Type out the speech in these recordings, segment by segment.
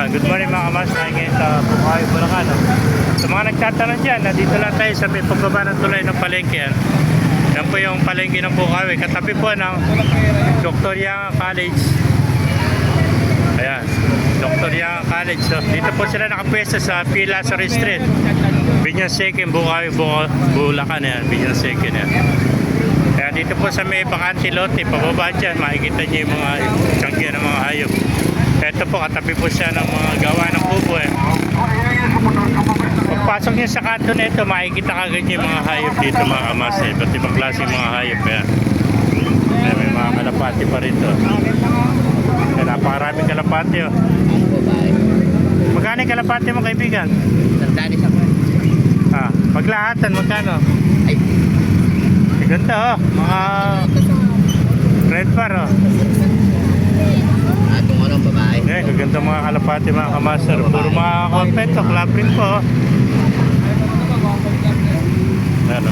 Ah, good morning mga kamas, ngayon sa Bukawi, Bulacan. No? Sa mga nagtatanong dyan, nandito lang tayo sa may pagbaba ng tulay ng palengke. Yan, yan po yung palengke ng Bukawi. Katabi po ng Dr. Yang College. Ayan, Dr. Yang College. So, dito po sila nakapwesto sa P. Lazaro Street. Binyan Second, Bukawi, Buka- Bulacan. Yan, Binyan Second. Yan. Kaya dito po sa may bakante lote, pababa dyan, makikita niyo yung mga. Ito po, katabi po siya ng mga gawa ng kubo eh. Pagpasok niyo sa kanto na ito, makikita kagad niyo yung mga hayop dito mga kamas eh. Iba't ibang klase mga hayop eh. Kaya may mga kalapati pa rito. Kaya napakaraming kalapati oh. Magkano yung kalapati mo kaibigan? Sandali sa ko. Ah, paglahatan, magkano? Ay, Ganda oh, mga red bar oh. Eh, gaganda mga kalapati mga kamaster. Puro mga kompleto, club ring po. Ano?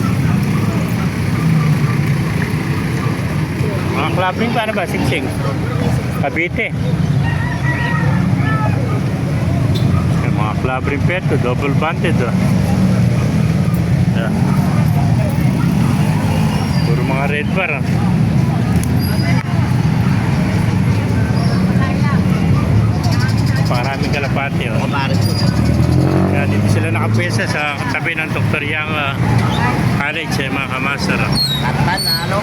Mga club ring pa ano ba? Singsing. Cavite. Yung mga club ring peto, double banded oh. Yeah. Puro mga red bar oh. Paraming kalapati oh. Kaya dito sila nakapwesa sa tabi ng Dr. Yang uh, College, eh, mga kamaster. oh. Katpan ano?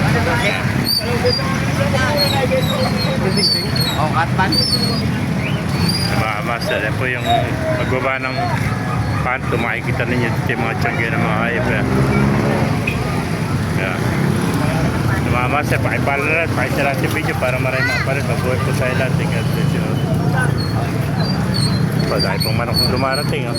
Oh, katpan. Mga kamaster, yan po yung magbaba ng kanto, makikita ninyo dito yung mga tiyangge ng mga hayop. Eh. Yeah. Mga kamaster, pakipala na rin, pakisara sa video para marami mga palit. Mabuhay po sa ilan. Tingnan natin. Padahal pong manok dumarating. Oh.